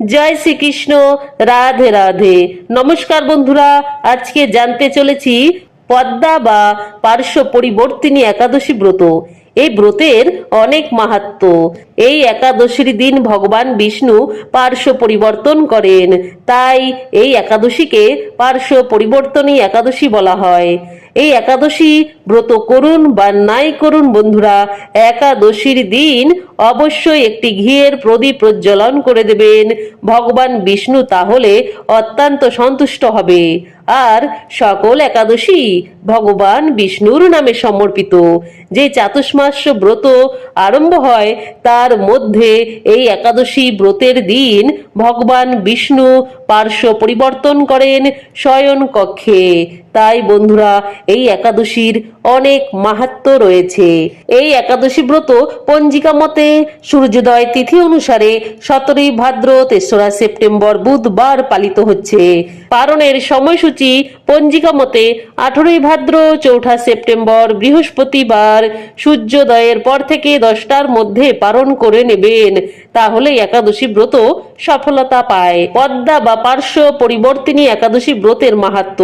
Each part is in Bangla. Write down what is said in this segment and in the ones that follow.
জয় শ্রীকৃষ্ণ, রাধে রাধে। নমস্কার বন্ধুরা, আজকে জানতে চলেছি পদ্মা বা পার্শ্ব পরিবর্তিনী একাদশী ব্রত। এই ব্রতের অনেক মাহাত্ম। এই একাদশীর দিন ভগবান বিষ্ণু পার্শ্ব পরিবর্তন করেন। তাই এই একাদশীকে পার্শ্ব পরিবর্তনী একাদশী বলা হয়। এই একাদশী ব্রত করুন বা নাই করুন বন্ধুরা, একাদশীর দিন অবশ্যই একটি ঘিয়ের প্রদীপ প্রজ্বলন করে দেবেন। ভগবান বিষ্ণু তাহলে অত্যন্ত সন্তুষ্ট হবে। আর সকল একাদশী ভগবান বিষ্ণুর নামে সমর্পিত। যে চাতুষ্মাস্য ব্রত আরম্ভ হয়, তার মধ্যে এই একাদশী ব্রতের দিন ভগবান বিষ্ণু পার্শ্ব পরিবর্তন করেন শয়ন কক্ষে তাই বন্ধুরা, এই একাদশীর অনেক মাহাত্ম রয়েছে। এই একাদশী ব্রত পঞ্জিকা মতে সূর্যোদয় তিথি অনুসারে সতেরোই ভাদ্র, তেসরা সেপ্টেম্বর বুধবার পালিত হচ্ছে। পারণের সময়সূচি পঞ্জিকা মতে আঠেরোই ভাদ্র, চৌঠা সেপ্টেম্বর বৃহস্পতিবার সূর্যোদয়ের পর থেকে দশটার মধ্যে পালন করে নেবেন। তাহলে একাদশী ব্রত সফলতা পায়। পদ্মা বা পার্শ্ব পরিবর্তিনী একাদশী ব্রতের মাহাত্ম।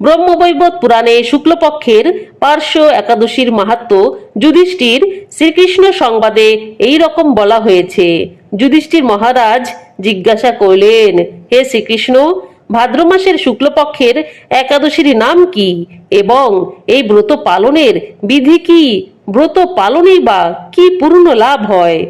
ব্রহ্মবৈবত পুরাণে শুক্লপক্ষের পার্শ্ব একাদশীর মাহাত্ম যুধিষ্ঠির শ্রীকৃষ্ণ সংবাদে এই রকম বলা হয়েছে। যুধিষ্ঠির মহারাজ জিজ্ঞাসা করলেন, হে শ্রীকৃষ্ণ, ভাদ্র মাসের শুক্লপক্ষের একাদশীর নাম কি? এবং এই ব্রত পালনের বিধি কি? ব্রত পালনেই বা কি পূর্ণ লাভ হয়?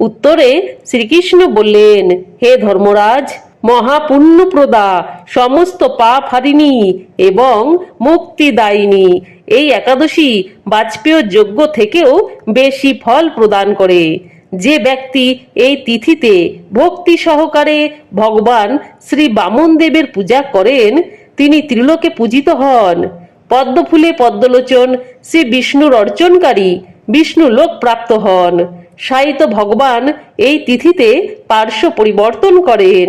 উত্তরে শ্রীকৃষ্ণ বললেন, হে ধর্মরাজ মহাপুণ্যপ্রদা সমস্ত পাপ হারিনি এবং মুক্তিদায়িনী এই একাদশী বাজপেয় যজ্ঞ থেকেও বেশি ফল প্রদান করে। যে ব্যক্তি এই তিথিতে ভক্তি সহকারে ভগবান শ্রী বামন দেবের পূজা করেন, তিনি ত্রিলোকে পূজিত হন। পদ্মফুলে পদ্মলোচন, শ্রী বিষ্ণুর অর্চনকারী বিষ্ণু লোক প্রাপ্ত হন। সাহিত্য ভগবান এই তিথিতে পার্শ্ব পরিবর্তন করেন।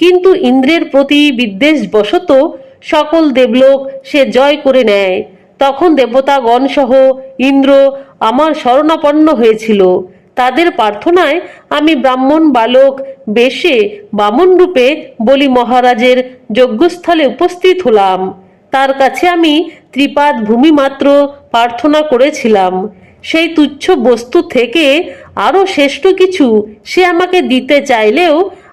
কিন্তু ইন্দ্রের প্রতি বিদ্বেষ বশত সকল দেবলোক সে জয় করে নেয়। তখন দেবতাগণ সহ ইন্দ্র আমার শরণাপন্ন হয়েছিল। তাদের প্রার্থনায় আমি ব্রাহ্মণ বালক বেশে বামন রূপে বলি মহারাজের যজ্ঞস্থলে উপস্থিত হলাম। তার কাছে আমি ত্রিপাদ ভূমি মাত্র প্রার্থনা করেছিলাম। সেই তুচ্ছ বস্তু থেকে আরও শ্রেষ্ঠ কিছু সে আমাকে দিতে চাইলেও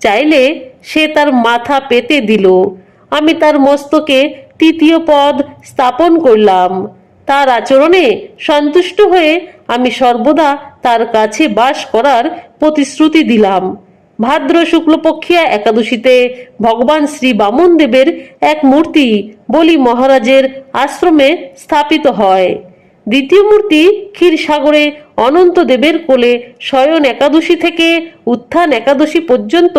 চাইলে সে তার মাথা পেতে দিল। আমি তার মস্তকে তৃতীয় পদ স্থাপন করলাম। তার আচরণে সন্তুষ্ট হয়ে আমি সর্বদা তার কাছে বাস করার প্রতিশ্রুতি দিলাম। ভাদ্র শুক্লপক্ষিয়া একাদশীতে ভগবান শ্রী বামন দেবের এক মূর্তি বলি মহারাজের আশ্রমে স্থাপিত হয়। দ্বিতীয় মূর্তি ক্ষীরসাগরে অনন্ত দেবের কোলে শয়ন একাদশী থেকে উত্থান একাদশী পর্যন্ত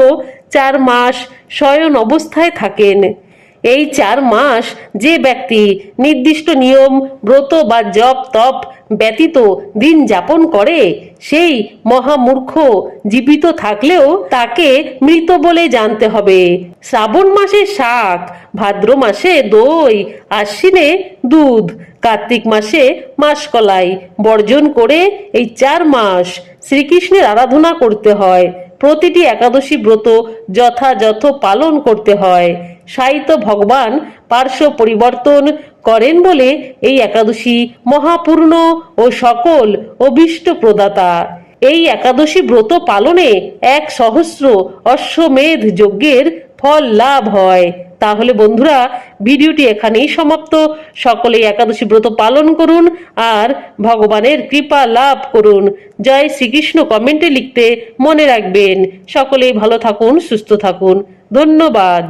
চার মাস শয়ন অবস্থায় থাকেন। এই চার মাস যে ব্যক্তি নির্দিষ্ট নিয়ম, ব্রত বা জপ তপ ব্যতীত দিন যাপন করে। সেই মহামূর্খ জীবিত থাকলেও তাকে মৃত বলে জানতে হবে। শ্রাবণ মাসে শাক, ভাদ্র মাসে দই, আশ্বিনে দুধ, কার্তিক মাসে মাসকলাই। বর্জন করে এই চার মাস শ্রীকৃষ্ণের আরাধনা করতে হয়। প্রতিটি একাদশী ব্রত যথাযথ পালন করতে হয়। সাহিত্য ভগবান পার্শ্ব পরিবর্তন করেন বলে এই একাদশী মহাপূর্ণ ও সকল অভিষ্ট প্রদাতা। এই একাদশী ব্রত পালনে এক সহস্র অশ্বমেধ যজ্ঞের ফল লাভ হয়। তাহলে বন্ধুরা, ভিডিওটি এখানেই সমাপ্ত। সকলেই একাদশী ব্রত পালন করুন আর ভগবানের কৃপা লাভ করুন। জয় শ্রীকৃষ্ণ কমেন্টে লিখতে মনে রাখবেন। সকলেই ভালো থাকুন, সুস্থ থাকুন। ধন্যবাদ।